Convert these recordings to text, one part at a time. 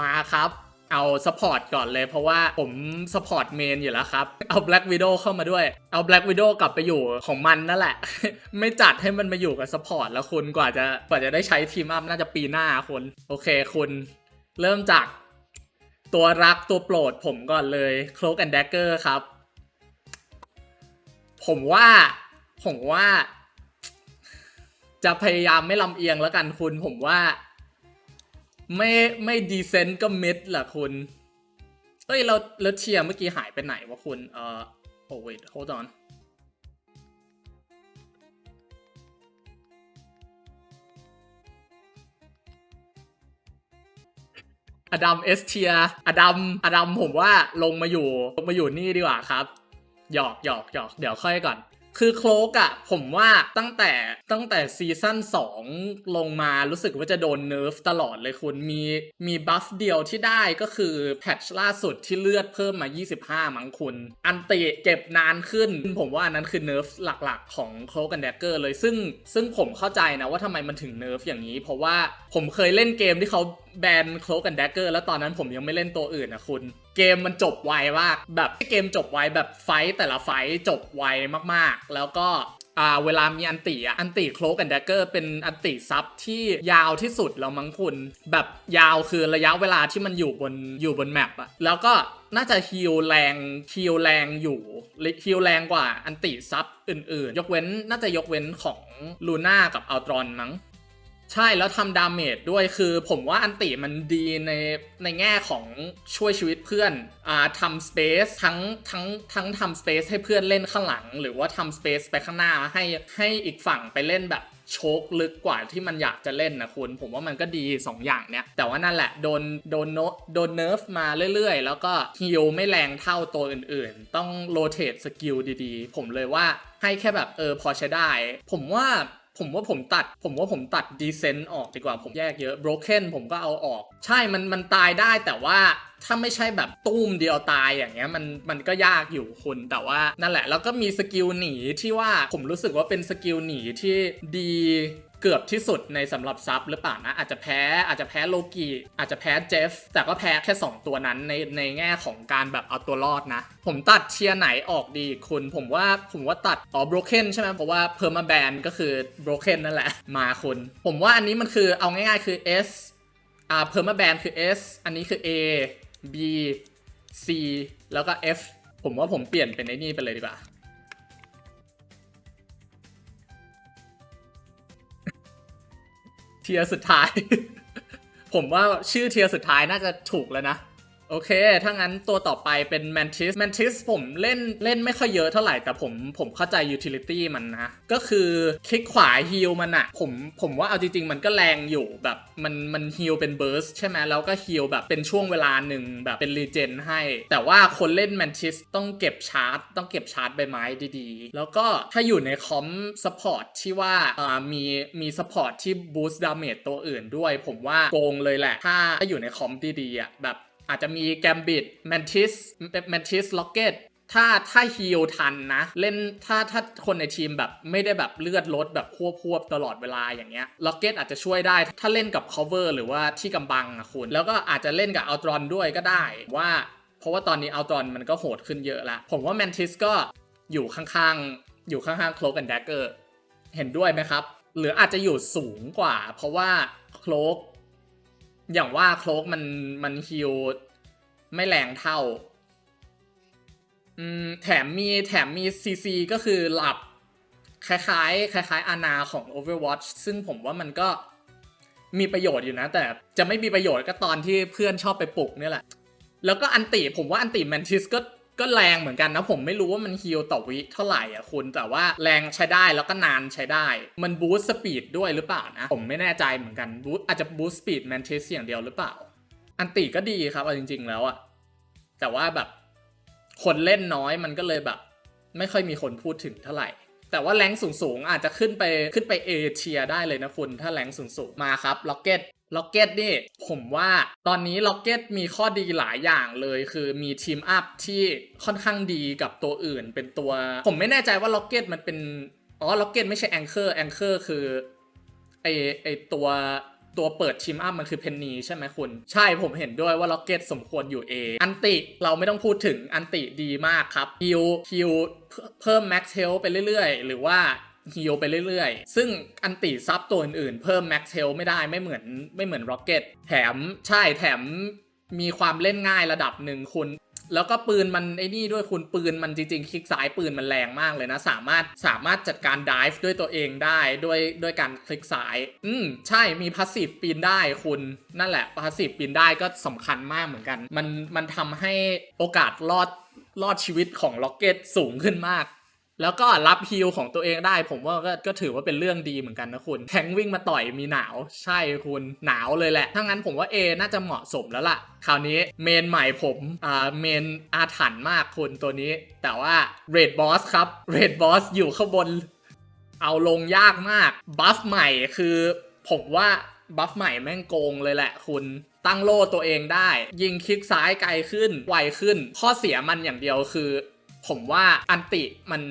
มาครับ เอาสปอร์ตก่อนเลยเพราะว่าผมสปอร์ตเมนอยู่แล้วครับ เอา Black Widow เข้ามาด้วย เอา Black Widow กลับไปอยู่ของมันนั่นแหละ ไม่จัดให้มันมาอยู่กับสปอร์ตแล้วคุณกว่าจะกว่าจะได้ใช้ทีมอัพน่าจะปีหน้าคุณโอเคคุณเริ่มจากตัวรักตัวโปรดผมก่อนเลย Cloak and Dagger ครับ ผมว่า ผมว่า จะพยายามไม่ลำเอียงแล้วกันคุณ ผมว่า ไม่ไม่ดีเซนต์ก็มิดแหละคุณเอ้ยเราแล้วเชียร์เมื่อกี้หายไปไหนวะคุณเอ่อโอ้ wait hold on อดัมเอสเทียอดัมอดัมผมว่าลงมาอยู่ ลงมาอยู่นี่ดีกว่าครับ หยอกหยอกหยอกเดี๋ยวค่อยก่อน คือโคลกอะผมว่าตั้งแต่ตั้งแต่ซีซั่น2 ลงมารู้สึกว่าจะโดนเนิร์ฟตลอดเลยคุณมีมีบัฟเดียวที่ได้ก็คือแพทช์ล่าสุดที่เลือดเพิ่มมา 25 มั้งคุณ อันติเก็บนานขึ้น ผมว่าอันนั้นคือเนิร์ฟหลักๆ ของโคลกันแดกเกอร์เลยซึ่งซึ่งผมเข้าใจนะว่าทำไมมันถึงเนิร์ฟอย่างนี้ เพราะว่าผมเคยเล่นเกมที่เขาแบนโคลกันแดกเกอร์แล้วตอนนั้นผมยังไม่เล่นตัวอื่นนะคุณ เกมมันจบไวมากแบบเกมจบไวแบบไฟแต่ละไฟจบไวมากๆ แล้วก็อ่าเวลามีอันติอะอันติโคลกันแดกเกอร์เป็นอันติซับที่ยาวที่สุดแล้วมั้งคุณ แบบยาวคือระยะเวลาที่มันอยู่บนอยู่บนแมปอะแล้วก็น่าจะฮิลแรงฮิลแรงอยู่ฮิลแรงกว่าอันติซับอื่นๆ ยกเว้นน่าจะยกเว้นของลูน่ากับอัลตรอนมั้ง ใช่แล้วทำดาเมจด้วยคือผมว่าอันติมันดีในในแง่ของช่วยชีวิตเพื่อนอ่าทำสเปซทั้งทั้งทั้งทำสเปซให้เพื่อนเล่นข้างหลัง หรือว่าทำสเปซไปข้างหน้าให้ให้อีกฝั่งไปเล่นแบบโชกลึกกว่าที่มันอยากจะเล่นนะคุณ ผมว่ามันก็ดี 2 อย่างเนี้ยแต่ว่านั่นแหละโดนโดนโนโดนเนิร์ฟมาเรื่อยๆ แล้วก็ฮิลไม่แรงเท่าตัวอื่นๆ ต้องโรเตทสกิลดีๆ ผมเลยว่าให้แค่แบบเออพอใช้ได้ ผมว่า ผมว่าผมตัด ผมว่าผมตัดดีเซนต์ออกดีกว่าผมแยกเยอะ broken ผมก็เอาออก ใช่มันมันตายได้แต่ว่าถ้าไม่ใช่แบบตุ้มเดียวตายอย่างเงี้ยมันมันก็ยากอยู่คุณแต่ว่านั่นแหละ แล้วก็มีสกิลหนีที่ว่าผมรู้สึกว่าเป็นสกิลหนีที่ดี เกือบที่สุดในสำหรับซับหรือเปล่านะอาจจะแพ้อาจจะแพ้โลกิอาจจะแพ้เจฟแต่ก็แพ้แค่ 2 ตัวนั้นในในแง่ของการแบบเอาตัวรอดนะ ผมตัดเชียร์ไหนออกดีคุณผมว่าผมว่าตัดอ๋อ broken ใช่ไหมเพราะว่า perma ban ก็คือ broken นั่นแหละ มาคุณ ผมว่าอันนี้มันคือเอาง่ายๆคือ S อ่า perma ban คือ S อันนี้คือ A B C แล้วก็ F ผมว่าผมเปลี่ยนเป็นไอ้นี่ไปเลยดีกว่า เทียร์สุดท้าย ผมว่าชื่อเทียร์สุดท้ายน่าจะถูกแล้วนะ โอเค ถ้างั้นตัวต่อไปเป็น Mantis Mantis ผมเล่นเล่นไม่ค่อยเยอะเท่าไหร่แต่ผมผมเข้าใจ utility มันนะ ก็คือคลิกขวาฮิลมันอะผมผมว่าเอาจริง ๆ มันก็แรงอยู่แบบมันมันฮิลเป็น burst ใช่ไหมแล้วก็ฮิลแบบเป็นช่วงเวลาหนึ่งแบบเป็น regen ให้ แต่ว่าคนเล่น Mantis ต้องเก็บชาร์จ ต้องเก็บชาร์จใบไม้ดีๆ แล้วก็ถ้าอยู่ในคอม support ที่ว่าอ่ามีมี support ที่ boost damage ตัวอื่นด้วย ผมว่าโกงเลยแหละ ถ้าถ้าอยู่ในคอมดีๆอะแบบ อาจจะมีแกมบิดแมนทิสแมนทิสล็อกเก็ตถ้าถ้าฮีลทันนะ เล่นถ้าถ้าคนในทีมแบบไม่ได้แบบเลือดลดแบบควบควบตลอดเวลาอย่างเงี้ยล็อกเก็ตอาจจะช่วยได้ ถ้าเล่นกับ cover หรือว่าที่กำบังอะคุณ แล้วก็อาจจะเล่นกับอัลตรอนด้วยก็ได้ว่า เพราะว่าตอนนี้อัลตรอนมันก็โหดขึ้นเยอะละผมว่าแมนทิสก็อยู่ข้างๆ อยู่ข้างๆโคลกันแดกเกอร์เห็นด้วยไหมครับ หรืออาจจะอยู่สูงกว่า เพราะว่าโคลก อย่างว่าโคลกมันมันฮิวไม่แรงเท่าแถมมีแถมมีซีซีก็คือหลับ คล้ายๆ คล้ายๆอานาของ Overwatch ซึ่งผมว่ามันก็มีประโยชน์อยู่นะ แต่จะไม่มีประโยชน์ก็ตอนที่เพื่อนชอบไปปลุกเนี่ยแหละ แล้วก็อันติผมว่าอันติแมนทิสก็ ก็แรงเหมือนกันนะผมไม่รู้ว่ามันฮิลต่อวิเท่าไหร่อะคุณแต่ว่าแรงใช้ได้แล้วก็นานใช้ได้ มันบูสต์สปีดด้วยหรือเปล่านะผมไม่แน่ใจเหมือนกันบูสอาจจะบูสต์สปีดแมนทิสอย่างเดียวหรือเปล่า อันติก็ดีครับเอาจริง ๆ แล้วอะแต่ว่าแบบคนเล่นน้อยมันก็เลยแบบ ไม่ค่อยมีคนพูดถึงเท่าไหร่ แต่ว่าแรงสูงๆอาจจะขึ้นไปขึ้นไปเอเชียได้เลยนะคุณถ้าแรงสูงๆมาครับล็อกเก็ต ล็อกเก็ตนี่ผมว่าตอนนี้ล็อกเก็ตมีข้อดีหลายอย่างเลยคือมีทีมอัพที่ค่อนข้างดีกับตัวอื่น เป็นตัว ผมไม่แน่ใจว่าล็อกเก็ตมันเป็นอ๋อล็อกเก็ตไม่ใช่แองเกอร์แองเกอร์คือไอไอตัวตัวเปิดชิมอัพมันคือเพนนีใช่ไหมคุณ ใช่ผมเห็นด้วยว่าล็อกเก็ตสมควรอยู่ A อันติเราไม่ต้องพูดถึงอันติดีมากครับฮิวฮิวเพิ่มแม็กเทลไปเรื่อยๆ หรือว่า ฮิลไปเรื่อยๆ ซึ่งอันติซับตัวอื่นๆ เพิ่มแม็กเทลไม่ได้ไม่เหมือนไม่เหมือนร็อกเก็ตแถมใช่แถมมีความเล่นง่ายระดับหนึ่งคุณ แล้วก็ปืนมันไอ้นี่ด้วยคุณปืนมันจริงๆ คลิกซ้ายปืนมันแรงมากเลยนะ สามารถสามารถจัดการดิฟด้วยตัวเองได้ด้วยด้วยการคลิกซ้าย อืมใช่มีพาสซีฟปีนได้คุณนั่นแหละพาสซีฟปีนได้ก็สำคัญมากเหมือนกัน มันมันทำให้โอกาสรอดรอดชีวิตของล็อกเก็ตสูงขึ้นมาก แล้วก็รับฮิลของตัวเองได้ ผมว่าก็ก็ถือว่าเป็นเรื่องดีเหมือนกันนะคุณแทงวิ่งมาต่อยมีหนาว ใช่คุณหนาวเลยแหละถ้างั้นผมว่า A น่าจะเหมาะสมแล้วล่ะ คราวนี้เมนใหม่ผมอ่าเมนอาถรรพ์มากคุณตัวนี้ แต่ว่าเรดบอสครับเรดบอสอยู่ข้างบน เอาลงยากมากบัฟใหม่คือผมว่าบัฟใหม่แม่งโกงเลยแหละคุณตั้งโล่ตัวเองได้ ยิงคลิกซ้ายไกลขึ้นไวขึ้น ข้อเสียมันอย่างเดียวคือ ผมว่าอันติมัน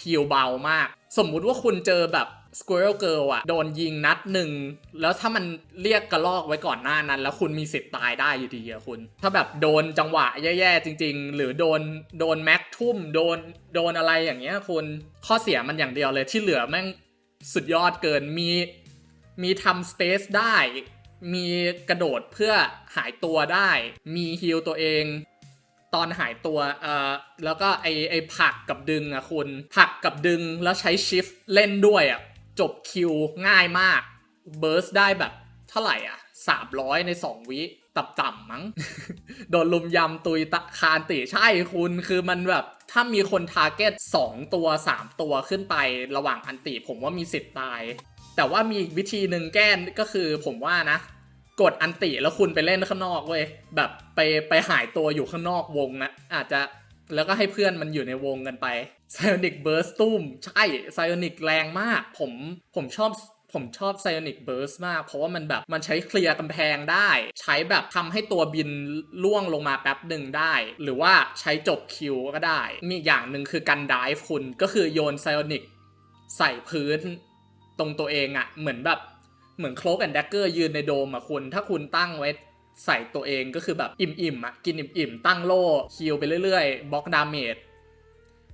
ฮิลเบามาก สมมุติว่าคุณเจอแบบ Squirrel Girl อะโดนยิงนัดหนึ่ง แล้วถ้ามันเรียกกระลอกไว้ก่อนหน้านั้น แล้วคุณมีสิทธิ์ตายได้อยู่ดีอะคุณ ถ้าแบบโดนจังหวะแย่ๆจริง ๆ หรือโดนโดนแม็กทุ่มโดนโดนอะไรอย่างเงี้ยคุณข้อเสียมันอย่างเดียวเลยที่เหลือแม่งสุดยอดเกินมีมีทำสเปซได้ มีกระโดดเพื่อหายตัวได้ มีฮิลตัวเอง ตอนหายตัวเอ่อแล้วก็ไอไอผักกับดึงอะคุณ ผักกับดึงแล้วใช้ชิฟเล่นด้วยอะจบคิวง่ายมากเบิร์สได้แบบเท่าไหร่อะ300ใน2วิต่ำๆมั้ง โดนลุมยำตุยตะคานติใช่คุณคือมันแบบถ้ามีคนทาร์เก็ต2ตัว 3 ตัวขึ้นไประหว่างอันติผมว่ามีสิทธิ์ตาย แต่ว่ามีอีกวิธีหนึ่งแก้ก็คือผมว่านะ กดอันติแล้วคุณไปเล่นข้างนอกเว้ยแบบไปไปหายตัวอยู่ข้างนอกวงนะอาจจะแล้วก็ให้เพื่อนมันอยู่ในวงกันไป Psionic Burst ตุ้มใช่ Psionic แรงมาก ผมผมชอบผมชอบ Psionic Burst มาก เพราะว่ามันแบบมันใช้เคลียร์กำแพงได้ ใช้แบบทำให้ตัวบินล่วงลงมาแป๊บหนึ่งได้ หรือว่าใช้จบคิวก็ได้ มีอย่างหนึ่งคือกันไดฟ์คุณก็คือโยน Psionic ใส่พื้นตรงตัวเองอะเหมือนแบบ เหมือนโคลกแอนด์แดกเกอร์ยืนในโดมอะคุณ ถ้าคุณตั้งไว้ใส่ตัวเองก็คือแบบอิ่มๆอะกินอิ่มๆ ตั้งโล่คิวไปเรื่อยๆบล็อกดาเมจ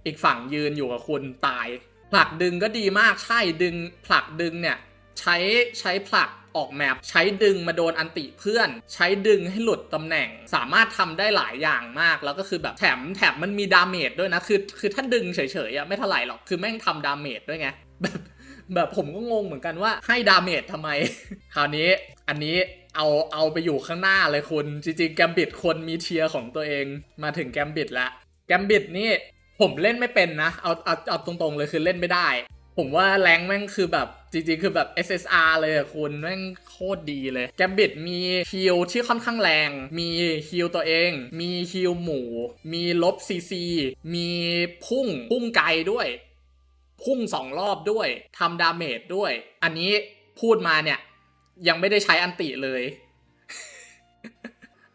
อีกฝั่งยืนอยู่กับคุณตาย ผลักดึงก็ดีมากใช่ดึงผลักดึงเนี่ยใช้ใช้ผลักออกแมปใช้ดึงมาโดนอันติเพื่อน ใช้ดึงให้หลุดตำแหน่งสามารถทำได้หลายอย่างมากแล้วก็คือแบบแถมแถมมันมีดาเมจด้วยนะ คือคือถ้าดึงเฉยๆอะไม่เท่าไหร่หรอกคือแม่งทำดาเมจด้วยไงแบบ แบบผมก็งงเหมือนกันว่าให้ดาเมจทำไม คราวนี้อันนี้เอาเอาไปอยู่ข้างหน้าเลยคุณ จริงๆ แกมบิดคนมีเทียร์ของตัวเองมาถึงแกมบิดล้วแกมบิดนี่ผมเล่นไม่เป็นนะ เอาเอาเอาตรงๆเลยคือเล่นไม่ได้ ผมว่าแรงแม่งคือแบบจริงๆ คือแบบ SSR เลยอะคุณแม่งโคตรดีเลย แกมบิดมีฮิลที่ค่อนข้างแรง มีฮิลตัวเอง มีฮิลหมู มีลบซีซีมีพุ่งพุ่งไกลด้วย พุ่งสองรอบด้วยทำดาเมจด้วย อันนี้พูดมาเนี่ยยังไม่ได้ใช้อันติเลย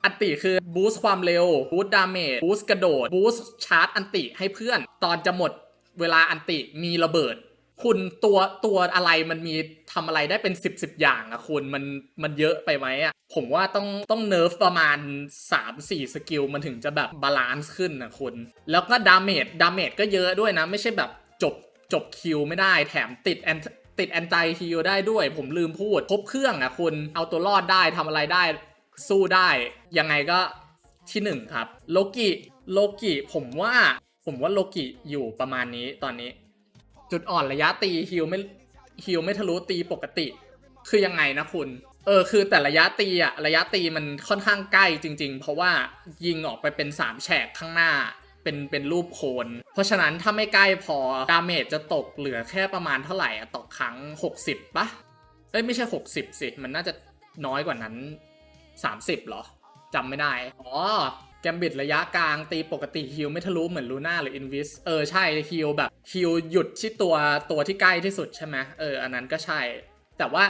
อันติคือบูสต์ความเร็ว บูสต์ดาเมจ บูสต์กระโดด บูสต์ชาร์จอันติให้เพื่อน ตอนจะหมดเวลาอันติมีระเบิด คุณตัวตัวอะไรมันมีทำอะไรได้เป็น 10บสอย่างอะคุณมันมันเยอะไปไหมอะผมว่าต้องต้องเนิร์ฟประมาณ 3-4 สกิลมันถึงจะแบบบาลานซ์ขึ้นนะคุณ แล้วก็ดาเมจดาเมจก็เยอะด้วยนะ ไม่ใช่แบบจบ จบคิวไม่ได้แถมติดแอนติดแอนตี้ฮิลได้ด้วย ผมลืมพูดครบเครื่องอะคุณเอาตัวรอดได้ทำอะไรได้สู้ได้ ยังไงก็ที่หนึ่งครับ โลกิโลกิผมว่าผมว่าโลกิอยู่ประมาณนี้ตอนนี้ จุดอ่อนระยะตีฮิลไม่ฮิลไม่ทะลุตีปกติ คือยังไงนะคุณ เออคือแต่ระยะตีอะระยะตีมันค่อนข้างใกล้จริง ๆ เพราะว่ายิงออกไปเป็น3แฉกข้างหน้า เป็นเป็นรูปโคน เพราะฉะนั้นถ้าไม่ใกล้พอดาเมจจะตกเหลือแค่ประมาณเท่าไหร่อะต่อครั้ง 60ปะเอ้ยไม่ใช่ 60 สิ มันน่าจะน้อยกว่านั้น 30เหรอจำไม่ได้ อ๋อ แกมบิดระยะกลางตีปกติฮิลไม่ทะลุเหมือนลูน่าหรืออินวิส เออใช่ฮิลแบบฮิลหยุดที่ตัวตัวที่ใกล้ที่สุดใช่ไหมเอออันนั้นก็ใช่ แต่ว่า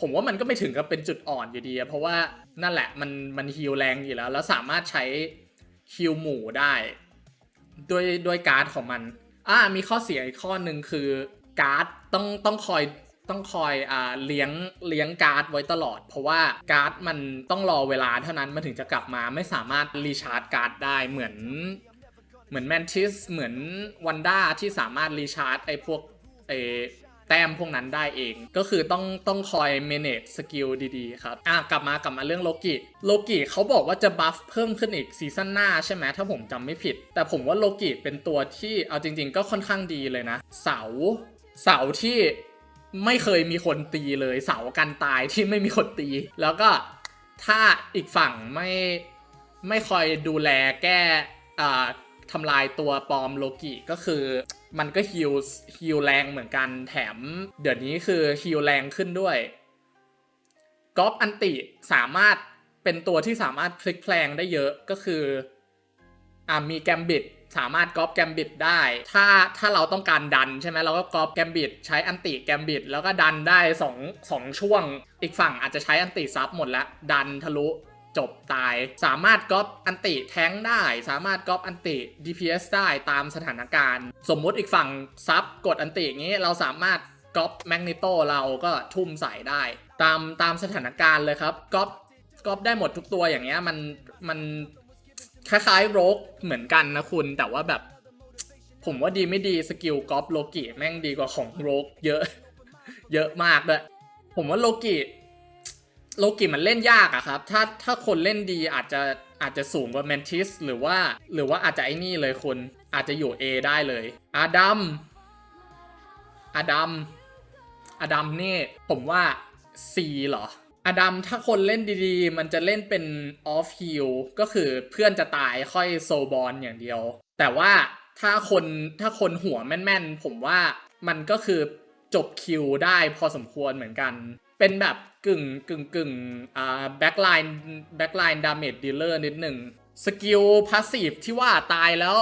ผมว่ามันก็ไม่ถึงกับเป็นจุดอ่อนอยู่ดีอะเพราะว่านั่นแหละมันมันฮิลแรงอยู่แล้ว แล้วสามารถใช้ ฮิลหมู่ได้ด้วยด้วยการ์ดของมันอ่ามีข้อเสียอีกข้อหนึ่งคือการ์ดต้องต้องคอยต้องคอยอ่าเลี้ยงเลี้ยงการ์ดไว้ตลอด เพราะว่าการ์ดมันต้องรอเวลาเท่านั้นมันถึงจะกลับมาไม่สามารถรีชาร์จการ์ดได้เหมือน เหมือนแมนทิสเหมือนวันด้าที่สามารถรีชาร์จไอ้พวกไอ แต้มพวกนั้นได้เอง ก็คือต้องต้องคอย manage สกิลดีๆ ครับ อะกลับมากลับมาเรื่องโลกิโลกิเขาบอกว่าจะบัฟเพิ่มขึ้นอีกซีซั่นหน้าใช่ไหมถ้าผมจำไม่ผิด แต่ผมว่าโลกิเป็นตัวที่เอาจริง ๆ ก็ค่อนข้างดีเลยนะ เสา เสาที่ไม่เคยมีคนตีเลยเสากันตายที่ไม่มีคนตี แล้วก็ถ้าอีกฝั่งไม่ไม่คอยดูแลแก้อ่า ทำลายตัวปลอมโลกิก็คือมันก็ฮิลฮิลแรงเหมือนกันแถม เดี๋ยวนี้คือฮิลแรงขึ้นด้วยกอฟอันติสามารถเป็นตัวที่สามารถพลิกแพลงได้เยอะก็คืออ่ามีแกมบิดสามารถกอฟแกมบิดได้ ถ้าถ้าเราต้องการดันใช่ไหมเราก็กอฟแกมบิดใช้อันติแกมบิดแล้วก็ดันได้สองสองช่วง อีกฝั่งอาจจะใช้อันติซับหมดแล้วดันทะลุ จบตาย สามารถก๊อปอันติแท้งได้ สามารถก๊อปอันติ DPS ได้ตามสถานการณ์ สมมุติอีกฝั่งซับกดอันติอย่างนี้เราสามารถก๊อปแมกนิโตเราก็ทุ่มใส่ได้ ตามตามสถานการณ์เลยครับก๊อปก๊อปได้หมดทุกตัวอย่างเงี้ยมันมันคล้ายๆโรกเหมือนกันนะคุณแต่ว่าแบบผมว่าดีไม่ดีสกิลก๊อปโลกิแม่งดีกว่าของโรกเยอะ เยอะมากด้วยผมว่าโลกิ โลกิมันเล่นยากอะครับ ถ้าถ้าคนเล่นดีอาจจะอาจจะสูงกว่าแมนทิสหรือว่า หรือว่าอาจจะไอ้นี่เลยคุณอาจจะอยู่ A ได้เลยอาดัมอาดัมอาดัมนี่ผมว่า C เหรออาดัมถ้าคนเล่นดีๆ มันจะเล่นเป็นออฟฮิลก็คือเพื่อนจะตายค่อยโซบอลอย่างเดียว แต่ว่าถ้าคนถ้าคนหัวแม่นๆ ผมว่ามันก็คือจบคิวได้พอสมควรเหมือนกัน เป็นแบบ กึ่งกึ่งกึ่งอ่าแบ็กไลน์แบ็กไลน์ดาเมจดีลเลอร์นิดหนึ่งสกิลพาสซีฟที่ว่าตายแล้ว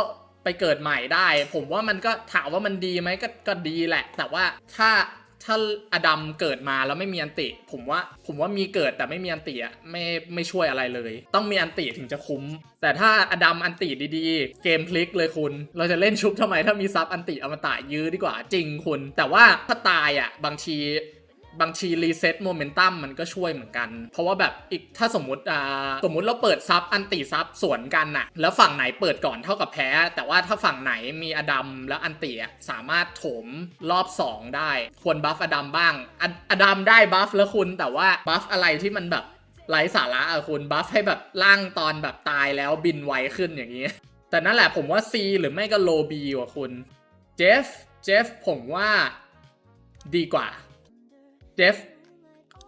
ไปเกิดใหม่ได้ ผมว่ามันก็ถามว่ามันดีไหมก็ก็ดีแหละ แต่ว่าถ้าถ้าอดัมเกิดมาแล้วไม่มีอันติ ผมว่าผมว่ามีเกิดแต่ไม่มีอันติอะไม่ไม่ช่วยอะไรเลย ต้องมีอันติถึงจะคุ้ม แต่ถ้าอดัมอันติดีๆ เกมพลิกเลยคุณ เราจะเล่นชุบทำไมถ้ามีซับอันติอมตะยื้อดีกว่าจริงคุณ แต่ว่าถ้าตายอะบางที บางทีรีเซ็ตโมเมนตัมมันก็ช่วยเหมือนกัน เพราะว่าแบบอีกถ้าสมมติอ่าสมมติเราเปิดซับอันติซับสวนกันน่ะ แล้วฝั่งไหนเปิดก่อนเท่ากับแพ้ แต่ว่าถ้าฝั่งไหนมีอดัมแล้วอันติสามารถโถมรอบ 2 ได้ ควรบัฟอดัมบ้างออดัมได้บัฟแล้วคุณแต่ว่าบัฟอะไรที่มันแบบไร้สาระอะคุณบัฟให้แบบร่างตอนแบบตายแล้วบินไวขึ้นอย่างนี้ แต่นั่นแหละผมว่า C หรือไม่ก็โลบีว่ะคุณเจฟเจฟผมว่าดีกว่า เจฟ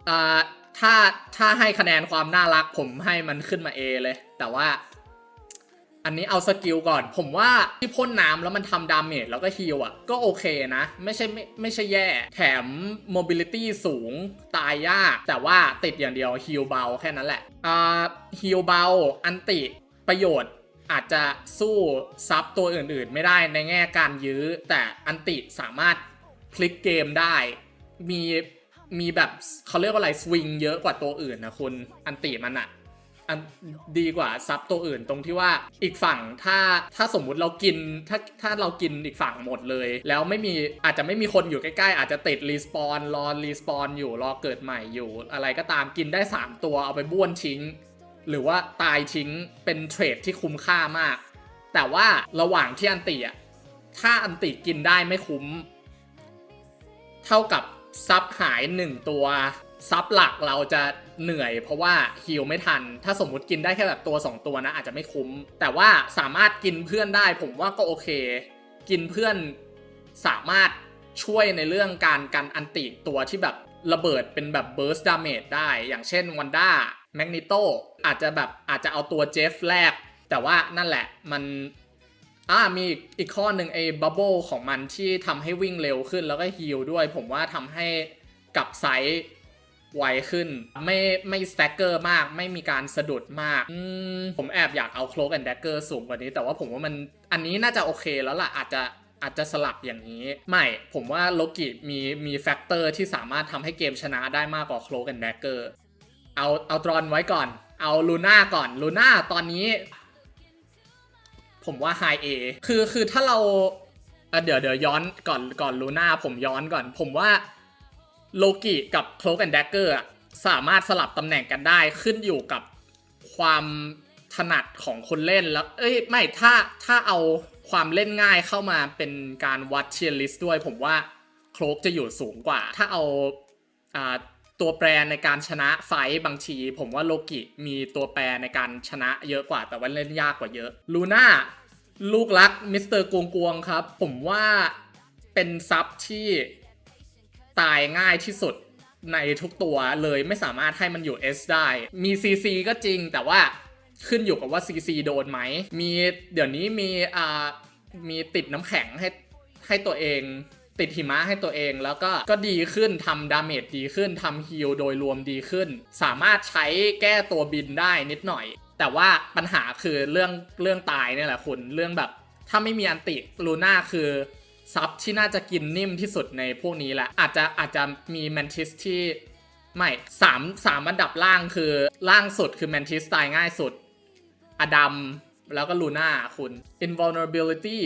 อ่าถ้าถ้าให้คะแนนความน่ารักผมให้มันขึ้นมา A เลย แต่ว่า อันนี้เอาสกิลก่อน ผมว่าที่พ่นน้ำแล้วมันทำดาเมจแล้วก็ฮีลอะ ก็โอเคนะ ไม่ใช่ไม่ไม่ใช่แย่ แถม mobility สูงตายยาก แต่ว่าติดอย่างเดียวฮีลเบาแค่นั้นแหละอ่าฮีลเบา อันติประโยชน์อาจจะสู้ซับตัวอื่นๆ ไม่ได้ในแง่การยื้อ แต่อันติสามารถพลิกเกมได้ มี มีแบบเขาเรียกว่าอะไรสวิงเยอะกว่าตัวอื่นนะคุณอันติมันอะอันดีกว่าซับตัวอื่นตรงที่ว่าอีกฝั่งถ้าถ้าสมมุติเรากินถ้าถ้าเรากินอีกฝั่งหมดเลย แล้วไม่มีอาจจะไม่มีคนอยู่ใกล้ๆ อาจจะติดรีสปอนรอรีสปอนอยู่รอเกิดใหม่อยู่ อะไรก็ตามกินได้ 3 ตัวเอาไปบ้วนทิ้ง หรือว่าตายทิ้งเป็นเทรดที่คุ้มค่ามาก แต่ว่าระหว่างที่อันติอะถ้าอันติกินได้ไม่คุ้ม เท่ากับ ซับหายหนึ่งตัว ซับหลักเราจะเหนื่อย เพราะว่าฮิลไม่ทัน ถ้าสมมุติกินได้แค่แบบตัว 2 ตัวนะอาจจะไม่คุ้ม แต่ว่าสามารถกินเพื่อนได้ ผมว่าก็โอเค กินเพื่อนสามารถช่วยในเรื่องการกันอันติตัวที่แบบระเบิดเป็นแบบเบิร์สดาเมจได้ อย่างเช่นวันด้าแมกนิโตอาจจะแบบอาจจะเอาตัวเจฟแรก แต่ว่านั่นแหละมัน อ่ามีอีกข้อหนึ่งไอ้บับเบิลของมันที่ทำให้วิ่งเร็วขึ้นแล้วก็ฮีลด้วย ผมว่าทำให้กับไซส์ไวขึ้น ไม่ไม่สแต็กเกอร์มากไม่มีการสะดุดมากมผมแอบอยากเอาโคลกแอนด์แดกเกอร์สูงกว่านี้ แต่ว่าผมว่ามันอันนี้น่าจะโอเคแล้วล่ะ อาจจะอาจจะสลับอย่างนี้ ไม่ผมว่าโลกิมีมีแฟกเตอร์ที่สามารถทำให้เกมชนะได้มากกว่าโคลกแอนด์แดกเกอร์เอาเอาตรอนไว้ก่อน เอาลูน่าก่อนลูน่าตอนนี้ ผมว่า High A คือคือถ้าเราเดี๋ยวเดี๋ยวย้อนก่อนก่อนลูน่าผมย้อนก่อน ผมว่าโลกิกับโคลกแอนด์แดกเกอร์สามารถสลับตำแหน่งกันได้ขึ้นอยู่กับความถนัดของคนเล่นแล้ว เอ้ยไม่ถ้าถ้าเอาความเล่นง่ายเข้ามาเป็นการวัดเชียร์ลิสต์ด้วย ผมว่าโคลกจะอยู่สูงกว่า ถ้าเอาอ่า ตัวแปรในการชนะไฟบางที ผมว่าโลกิมีตัวแปรในการชนะเยอะกว่า แต่ว่าเล่นยากกว่าเยอะลูน่าลูกรักมิสเตอร์กวงกวงครับ ผมว่าเป็นซับที่ตายง่ายที่สุดในทุกตัวเลยไม่สามารถให้มันอยู่ S ได้ มี CC ก็จริงแต่ว่าขึ้นอยู่กับว่า CC โดนไหม มีเดี๋ยวนี้มีอ่ามีติดน้ำแข็งให้ให้ตัวเอง ติดหิมะให้ตัวเอง แล้วก็ก็ดีขึ้นทำดาเมจดีขึ้นทำฮิลโดยรวมดีขึ้น สามารถใช้แก้ตัวบินได้นิดหน่อย แต่ว่าปัญหาคือเรื่องเรื่องตายเนี่ยแหละคุณเรื่องแบบ ถ้าไม่มีอันติลูน่าคือซับที่น่าจะกินนิ่มที่สุดในพวกนี้แหละ อาจจะอาจจะมีแมนทิสที่ไม่สามสามอันดับล่างคือล่างสุดคือแมนทิสตายง่ายสุด อดัมแล้วก็ลูน่าคุณ invulnerability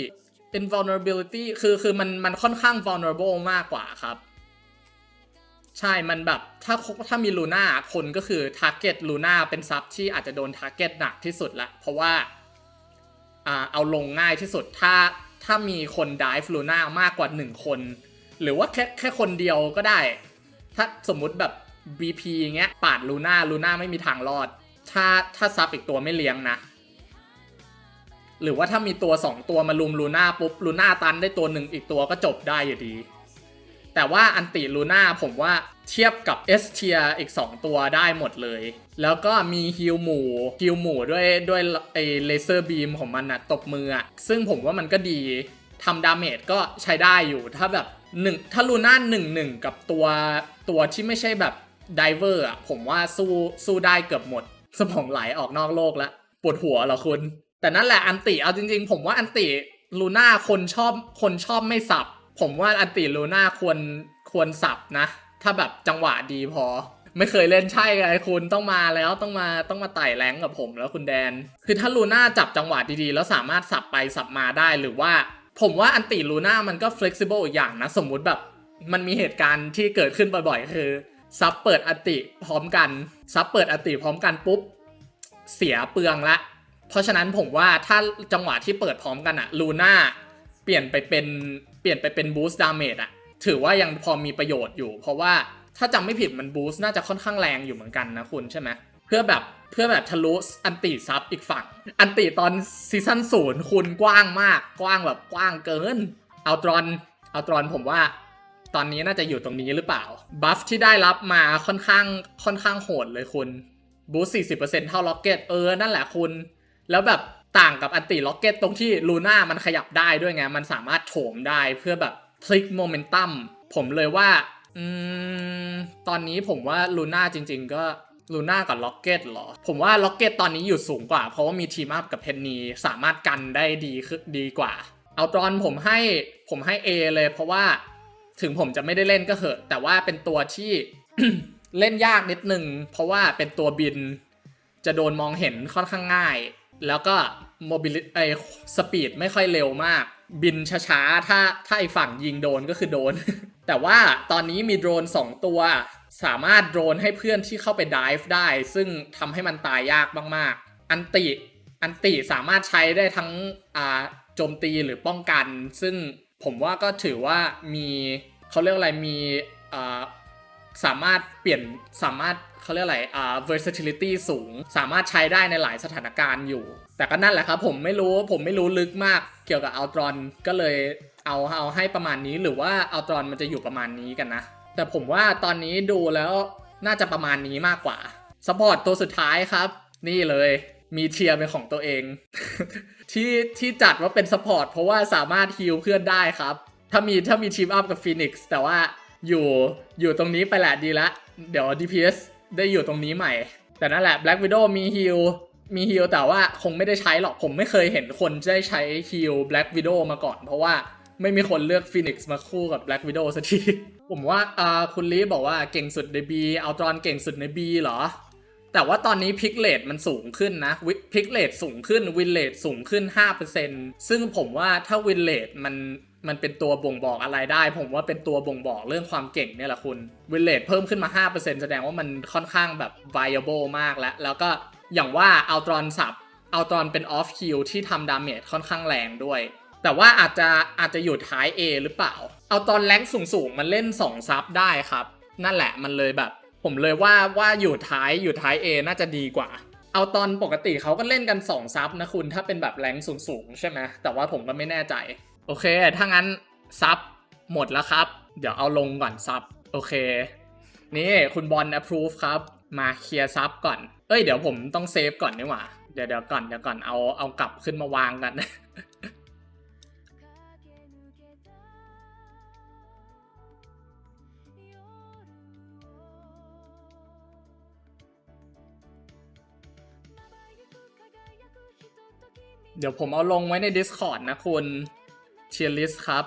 invulnerability คือคือมันมันค่อนข้าง vulnerable มากกว่าครับ ใช่ มันแบบถ้าถ้ามีลูน่าคนก็คือ target ลูน่าเป็นซับที่อาจจะโดน target หนักที่สุดละ เพราะว่าอ่าเอาลงง่ายที่สุด ถ้าถ้ามีคนดิฟลูน่ามากกว่า 1 คน หรือว่าแค่แค่คนเดียวก็ได้ ถ้าสมมุติแบบ BP เงี้ยปาดลูน่าลูน่าไม่มีทางรอด ถ้าถ้าซับอีกตัวไม่เลี้ยงนะ หรือว่าถ้ามีตัว 2 ตัวมาลุมลูน่าปุ๊บลูน่าตันได้ตัวหนึ่งอีกตัวก็จบได้อยู่ดี แต่ว่าอันติลูน่าผมว่าเทียบกับเอสเทียอีก 2 ตัวได้หมดเลย แล้วก็มีฮิลหมู่ฮิลหมู่ด้วยด้วยไอเลเซอร์บีมของมันอะตบมืออะซึ่งผมว่ามันก็ดีทำดาเมจก็ใช้ได้อยู่ถ้าแบบหนึ่งถ้าลูน่าหนึ่งหนึ่งกับตัวตัวที่ไม่ใช่แบบไดเวอร์อะผมว่าสู้สู้ได้เกือบหมด สมองไหลออกนอกโลกแล้วปวดหัวเหรอคุณ แต่นั่นแหละอันติเอาจริง ๆ ผมว่าอันติลูน่าคนชอบคนชอบไม่สับ ผมว่าอันติลูน่าควรควรสับนะ ถ้าแบบจังหวะดีพอ ไม่เคยเล่นใช่ไงคุณต้องมาแล้วต้องมาต้องมาไต่แรงกับผมแล้วคุณแดน คือถ้าลูน่าจับจังหวะดีๆ แล้วสามารถสับไปสับมาได้หรือว่า ผมว่าอันติลูน่ามันก็ flexible อีกอย่างนะ สมมุติแบบมันมีเหตุการณ์ที่เกิดขึ้นบ่อยๆ คือซับเปิดอันติพร้อมกันซับเปิดอันติพร้อมกันปุ๊บเสียเปลืองละ เพราะฉะนั้นผมว่าถ้าจังหวะที่เปิดพร้อมกันอะลูน่าเปลี่ยนไปเป็นเปลี่ยนไปเป็นบูสต์ดาเมจอะถือว่ายังพอมีประโยชน์อยู่ เพราะว่าถ้าจำไม่ผิดมันบูสต์น่าจะค่อนข้างแรงอยู่เหมือนกันนะคุณใช่ไหมเพื่อแบบเพื่อแบบทะลุอันติซับอีกฝั่ง อันติตอนซีซั่นศูนย์คุณกว้างมากกว้างแบบกว้างเกิน เอาตรอนเอาตรอนผมว่าตอนนี้น่าจะอยู่ตรงนี้หรือเปล่า บัฟที่ได้รับมาค่อนข้างค่อนข้างโหดเลยคุณบูสต์40%เท่าล็อกเก็ตเออนั่นแหละคุณ แล้วแบบต่างกับอันติล็อกเก็ตตรงที่ลูน่ามันขยับได้ด้วยไง มันสามารถโถมได้เพื่อแบบพลิกโมเมนตัมผมเลยว่าอืมตอนนี้ผมว่าลูน่าจริง ๆ ก็ลูน่ากับล็อกเก็ตหรอ ผมว่าล็อกเก็ตตอนนี้อยู่สูงกว่า เพราะว่ามีทีมอัพกับเพนนีสามารถกันได้ดีขึ้นดีกว่า เอาตอนผมให้ผมให้ A เลยเพราะว่าถึงผมจะไม่ได้เล่นก็เหอะ แต่ว่าเป็นตัวที่ เล่นยากนิดนึง เพราะว่าเป็นตัวบิน จะโดนมองเห็นค่อนข้างง่าย แล้วก็โมบิลิไอสปีดไม่ค่อยเร็วมาก บินช้าๆ ถ้าถ้าไอฝั่งยิงโดนก็คือโดน แต่ว่าตอนนี้มีโดรน 2 ตัว สามารถโดรนให้เพื่อนที่เข้าไปดิฟได้ ซึ่งทำให้มันตายยากมากๆ อันติ อันติสามารถใช้ได้ทั้งอ่าโจมตีหรือป้องกัน ซึ่งผมว่าก็ถือว่ามีเขาเรียกอะไรมีอ่า สามารถเปลี่ยนสามารถเขาเรียกอะไรอ่า versatility สูง สามารถใช้ได้ในหลายสถานการณ์อยู่ แต่ก็นั่นแหละครับผมไม่รู้ผมไม่รู้ลึกมากเกี่ยวกับอัลตรอนก็เลยเอาเอาให้ประมาณนี้หรือว่าอัลตรอนมันจะอยู่ประมาณนี้กันนะ แต่ผมว่าตอนนี้ดูแล้วน่าจะประมาณนี้มากกว่าสปอร์ตตัวสุดท้ายครับ นี่เลยมีเทียร์เป็นของตัวเอง ที่ที่จัดว่าเป็นสปอร์ตเพราะว่าสามารถฮิลเพื่อนได้ครับ ถ้ามีถ้ามีทีมอัพกับฟีนิกซ์แต่ว่า อยู่อยู่ตรงนี้ไปแหละดีละ เดี๋ยว DPS ได้อยู่ตรงนี้ใหม่ แต่นั่นแหละ Black Widow มีฮิลมีฮิลแต่ว่าคงไม่ได้ใช้หรอกผมไม่เคยเห็นคนได้ใช้ฮิล Black Widow มาก่อน เพราะว่าไม่มีคนเลือก Phoenix มาคู่กับ Black Widow สักที ผมว่าอ่าคุณลีบอกว่าเก่งสุดใน B เอาตรอนเก่งสุดใน B เหรอ แต่ว่าตอนนี้พิกเลตมันสูงขึ้นนะพิกเลตสูงขึ้นวินเลตสูงขึ้น 5%ซึ่งผมว่าถ้าวินเลตมัน มันเป็นตัวบ่งบอกอะไรได้ ผมว่าเป็นตัวบ่งบอกเรื่องความเก่งเนี่ยแหละคุณวิลเลตเพิ่มขึ้นมา 5%แสดงว่ามันค่อนข้างแบบ viable มากแล้ว แล้วก็อย่างว่าเอาตรอนสับเอาตรอนเป็น off kill ที่ทำดาเมจค่อนข้างแรงด้วย แต่ว่าอาจจะอาจจะอยู่ท้าย A หรือเปล่า เอาตอนแรงสูงสูงๆ มันเล่น 2 ซับได้ครับ นั่นแหละมันเลยแบบ ผมเลยว่าว่าอยู่ท้ายอยู่ท้าย A น่าจะดีกว่าเอาตอนปกติเขาก็เล่นกัน2ซับนะคุณถ้าเป็นแบบแรงสูงสูงๆใช่ไหมแต่ว่าผมก็ไม่แน่ใจ โอเค ถ้างั้นซับหมดแล้วครับ เดี๋ยวเอาลงก่อนซับโอเค นี่คุณบอล approve ครับ มาเคลียร์ซับก่อน เอ้ยเดี๋ยวผมต้องเซฟก่อนนี่หว่า เดี๋ยวเดี๋ยวก่อนเดี๋ยวก่อนเอาเอากลับขึ้นมาวางกัน เดี๋ยวผมเอาลงไว้ใน Discord นะคุณ เชียร์ลิสครับ